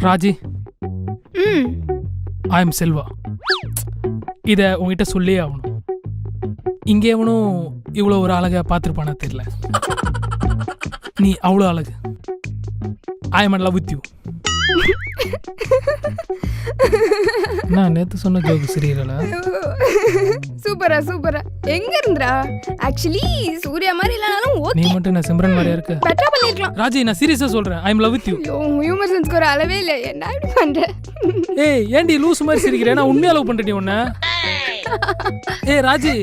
ராஜி. ம். I am Selva இதை உங்ககிட்ட சொல்லியே ஆகணும். இங்கே எவனும் இவ்வளோ ஒரு அழகை பார்த்துருப்பானா தெரியல. நீ அவ்வளோ அழகு. I am love with you நான் நேற்று சொன்ன ஜோக்கு சரியில்லை சூப்பரா சூப்பரா. எங்க இருந்துடா? ஆக்சுவலி சூர்யா மாதிரி இல்லைனாலும் நீ ஓகே மட்டும் நான் சிம்ரன் மாதிரியா இருக்க? பெட்டரா பண்ணிருக்கலாம். ராஜி நான் சீரியஸாக சொல்கிறேன் I am love with you humour சென்ஸ்க்கு ஒரு அளவே இல்லை. என்ன இப்படி பண்ற? ஏய் ஏன்டி லூஸ் மாதிரி சிரிக்கிறேன் நான் உண்மையா லவ் பண்ணுறேன் உன்ன. ஏய் ராஜி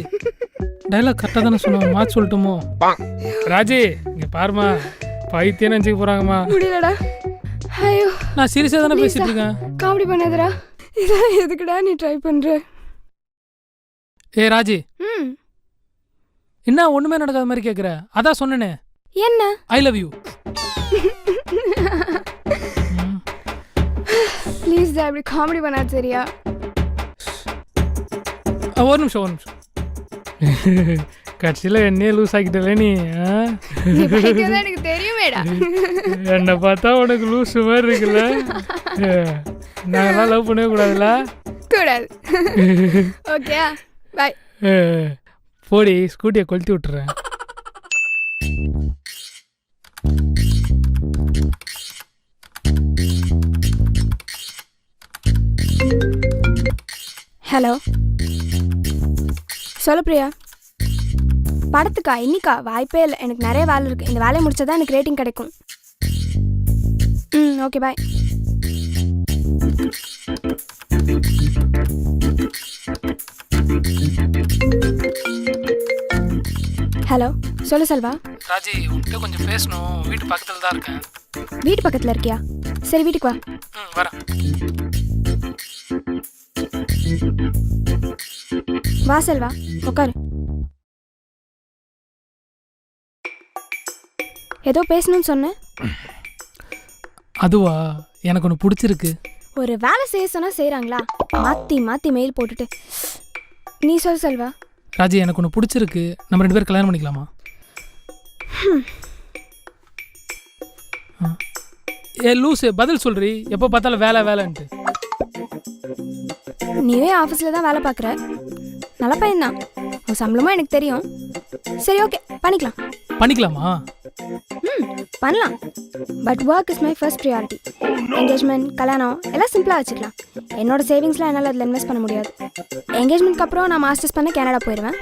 டைலாக் கரெக்டாக தானே சொன்னாங்க. மாற்றி சொல்லட்டுமோ? ராஜி இங்கே பாருமா பைத்தியம் நினச்சிக்க போகிறாங்கம்மா முடியலடா. ஐயோ. நான் சீரியஸாக தானே பேசிட்டு இருக்கேன்? காமெடி பண்ணாதடா. இதெல்லாம் எதுக்குடா நீ ட்ரை பண்ற? ஏய் ராஜி. ம். என்ன ஒன்றுமே நடக்காத மாதிரி கேட்குற அதான் சொன்னேனே. என்ன? ஐ லவ் யூ ப்ளீஸ் டா இப்படி காமெடி பண்ணாது சரியா? ஒரு நிமிஷம் ஒரு நிமிஷம். கட்சியில் என்னையே லூஸ் ஆக்கிட்டல நீ எனக்கு தெரியுமேடா. என்னை பார்த்தா உனக்கு லூஸ் மாதிரி இருக்குல்ல? நாங்களாம் லவ் பண்ணவே கூடாதுல்ல? கூடாது. ஓகே பாய் போடி ஸ்கூட்டியை கொளுத்தி விட்டுறேன். ஹலோ சொல்லு பிரியா படத்துக்கா? இன்னிக்கா? வாய்ப்பே இல்லை. எனக்கு நிறைய வேலை இருக்குது இந்த வேலையை முடிச்சா தான் எனக்கு ரேட்டிங் கிடைக்கும். ம் ஓகே பாய் ஹலோ சொல்லு செல்வா. ராஜி உன்கிட்ட கொஞ்சம் பேசணும். வீட்டு பக்கத்தில் தான் இருக்கேன். வீட்டு பக்கத்தில் இருக்கியா? சரி வீட்டுக்கு வா. ம் வரேன். வா செல்வா உட்காரு. ஏதோ பேசணும்னு சொன்னேன். அதுவா? எனக்கு ஒன்று பிடிச்சிருக்கு. ஒரு வேலை செய்ய சொன்னா செய்கிறாங்களா மாற்றி மாற்றி மெயில் போட்டுட்டு. நீ சொல் செல்வா. ராஜி எனக்கு ஒன்று பிடிச்சிருக்கு. நம்ம ரெண்டு பேரும் கல்யாணம் பண்ணிக்கலாமா? ஆ. ஏ லூசு பதில் சொல்றி. எப்போ பார்த்தாலும் வேலை வேலைன்ட்டு. நீவே ஆஃபீஸில் தான் வேலை பார்க்குற. நல்ல பையன்தான். உன் சம்பளமும் எனக்கு தெரியும். சரி ஓகே பண்ணிக்கலாம். பண்ணிக்கலாமா? பண்ணலாம். But work is my first priority engagement கல்யாணம் எல்லாம் சிம்பிளாக வச்சுக்கலாம். என்னோட சேவிங்ஸ்லாம் என்னால் அதில் இன்வெஸ்ட் பண்ண முடியாது. என்கேஜ்மெண்ட்க்கு அப்புறம் நான் மாஸ்டர்ஸ் பண்ண கனடா போயிடுவேன்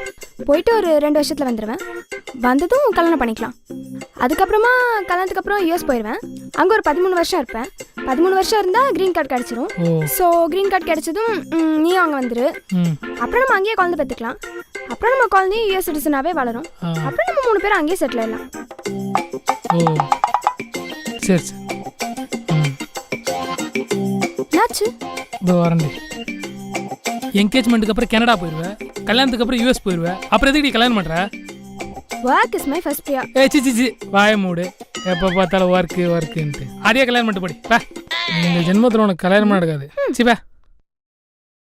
போயிட்டு ஒரு ரெண்டு வருஷத்தில் வந்துடுவேன் வந்ததும் கல்யாணம் பண்ணிக்கலாம். அதுக்கப்புறமா கல்யாணத்துக்கு அப்புறம் யூஎஸ் போயிடுவேன் அங்கே ஒரு பதிமூணு வருஷம் இருப்பேன். பதிமூணு வருஷம் இருந்தால் க்ரீன் கார்டு கிடச்சிரும். ஸோ க்ரீன் கார்டு கிடைச்சதும் நீயும் அங்கே வந்துரு. அப்புறம் நம்ம அங்கேயே குழந்தை பெற்றுக்கலாம் அப்புறம் நம்ம குழந்தையும் யூஎஸ் சிட்டிசனாகவே வளரும். அப்புறம் நம்ம மூணு பேரும் அங்கேயே செட்டில் ஆயிடலாம். ஓ. சரி சரி. ம். என்னாச்சு? இதோ வரண்டி என்கேஜ்மெண்ட்டுக்கு அப்புறம் கனடா போயிடுவேன் கல்யாணத்துக்கு அப்புறம் யூஎஸ் போயிடுவேன் அப்புறம் எதுக்கு நீ கல்யாணம் பண்ணுற work is my first priority ஏ சி சி வாய மூடு. எப்போ பார்த்தாலும் ஒர்க்கு ஒர்க்குன்ட்டு அதே கல்யாணம் பண்ணிட்டு போடி. பா இந்த ஜென்மத்தில் உனக்கு கல்யாணம் நடக்காது. சி பா